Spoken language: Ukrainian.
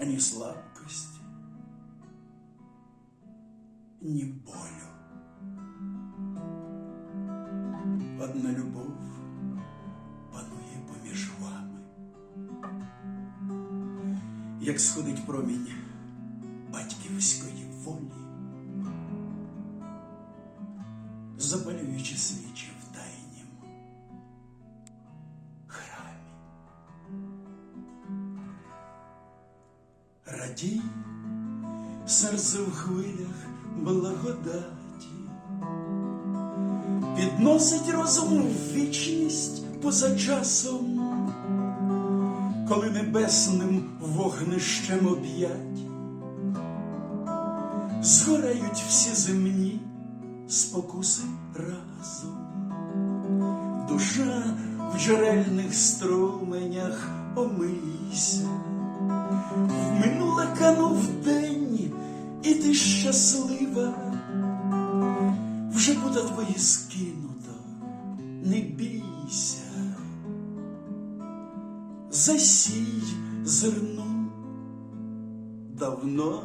ані слабкості, ні болю. Одна любов панує поміж вами, як сходить промінь батьківської волі, запалюючи свічі Радій, серце в хвилях благодаті, підносить розум в вічність поза часом, коли небесним вогнищем об'ять, згорають всі земні спокуси разом. Душа в джерельних струменях омийся, канув день, і ти щаслива, вже буде твої скинуто, не бійся, засій зерно. Давно